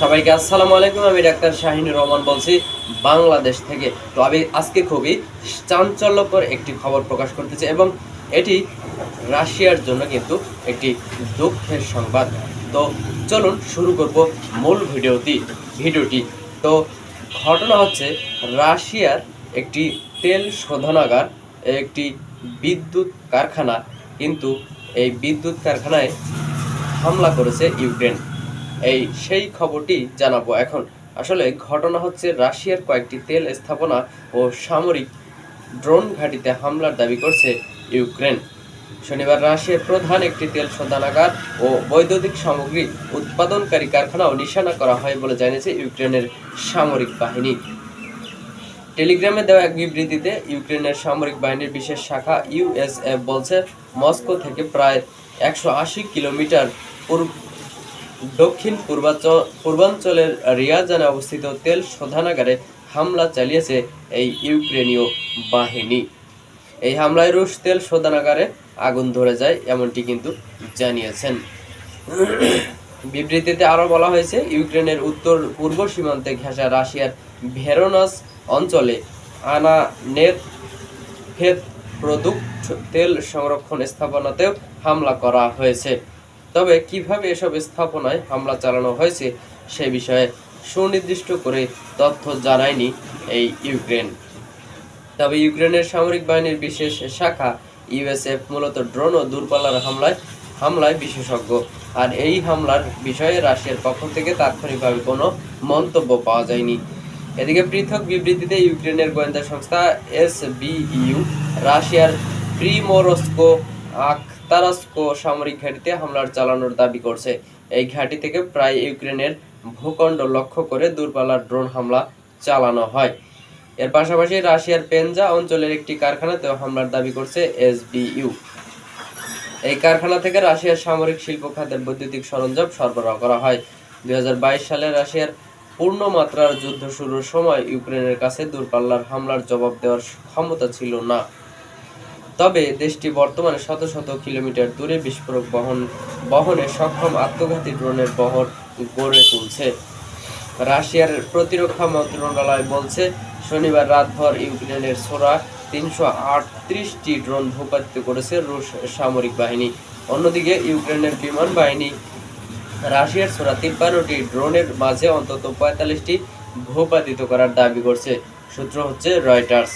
সবাইকে আসসালামু আলাইকুম, আমি ডাক্তার শাহিনুর রহমান বলছি বাংলাদেশ থেকে। তো আমি আজকে খুবই চাঞ্চল্যকর একটি খবর প্রকাশ করতেছি এবং এটি রাশিয়ার জন্য কিন্তু একটি দুঃখের সংবাদ। তো চলুন শুরু করব মূল ভিডিওটি ভিডিওটি। তো ঘটনা হচ্ছে, রাশিয়ার একটি তেল শোধনাগার, একটি বিদ্যুৎ কারখানা কিন্তু এই বিদ্যুৎ কারখানায় হামলা করেছে ইউক্রেন। এই সেই খবরটি জানাব এখন। আসলে ঘটনা হচ্ছে রাশিয়ার কয়েকটি তেল স্থাপনা ও সামরিক ড্রোন ঘাঁটিতে হামলার দাবি করছে ইউক্রেন। শনিবার রাশিয়ার প্রধান একটি তেল শোধনাগার ও বৈদ্যুতিক সামগ্রী উৎপাদনকারী কারখানাও নিশানা করা হয় বলে জানিয়েছে ইউক্রেনের সামরিক বাহিনী। টেলিগ্রামে দেওয়া এক বিবৃতিতে ইউক্রেনের সামরিক বাহিনীর বিশেষ শাখা ইউএসএফ বলছে, মস্কো থেকে প্রায় একশো আশি কিলোমিটার দক্ষিণ পূর্বাঞ্চল পূর্বাঞ্চলের রিয়াজানে অবস্থিত তেল শোধনাগারে হামলা চালিয়েছে এই ইউক্রেনীয় বাহিনী। এই হামলায় রুশ তেল শোধনাগারে আগুন ধরে যায় এমনটি কিন্তু জানিয়েছেন। বিবৃতিতে আরও বলা হয়েছে, ইউক্রেনের উত্তর পূর্ব সীমান্তে ঘেঁষা রাশিয়ার ভেরোনাস অঞ্চলে আনা নেত ফেদ প্রোডুক্ট তেল সংরক্ষণ স্থাপনাতেও হামলা করা হয়েছে। তবে কীভাবে এসব স্থাপনায় হামলা চালানো হয়েছে সে বিষয়ে সুনির্দিষ্ট করে তথ্য জানায়নি এই ইউক্রেন। তবে ইউক্রেনের সামরিক বাহিনীর বিশেষ শাখা ইউএসএফ মূলত ড্রোন ও দূরপাল্লার হামলায় হামলায় বিশেষজ্ঞ। আর এই হামলার বিষয়ে রাশিয়ার পক্ষ থেকে তাৎক্ষণিকভাবে কোনো মন্তব্য পাওয়া যায়নি। এদিকে পৃথক বিবৃতিতে ইউক্রেনের গোয়েন্দা সংস্থা এস এসবিইউ রাশিয়ার প্রিমোরস্কো আখতারাস্কো সামরিক ঘাঁটিতে হামলার চালানোর দাবি করছে। এই ঘাঁটি থেকে প্রায় ইউক্রেনের ভূখণ্ড লক্ষ্য করে দূরপাল্লার ড্রোন হামলা চালানো হয়। এর পাশাপাশি রাশিয়ার পেনজা অঞ্চলের একটি কারখানাতেও হামলার দাবি করছে এসবিইউ। এই কারখানা থেকে রাশিয়ার সামরিক শিল্প, খাতের বৈদ্যুতিক সরঞ্জাম সরবরাহ করা হয়। দুই হাজার বাইশ সালে রাশিয়ার পূর্ণ মাত্রার যুদ্ধ শুরুর সময় ইউক্রেনের কাছে দূরপাল্লার হামলার জবাব দেওয়ার ক্ষমতা ছিল না। তবে দেশটি বর্তমানে শত শত কিলোমিটার দূরে বিস্ফোরক বহন, বহনে সক্ষম আত্মঘাতী ড্রোনের বহর গড়ে তুলছে। রাশিয়ার প্রতিরক্ষা মন্ত্রণালয় বলছে, শনিবার রাতভর ইউক্রেনের সোরা তিনশো আটত্রিশটি ড্রোন ভূপাতিত করেছে রুশ সামরিক বাহিনী। অন্যদিকে ইউক্রেনের বিমান বাহিনী, রাশিয়ার সোরা তিপ্পান্নটি ড্রোনের মাঝে অন্তত পঁয়তাল্লিশটি ভূপাতিত করার দাবি করছে। সূত্র হচ্ছে রয়টার্স।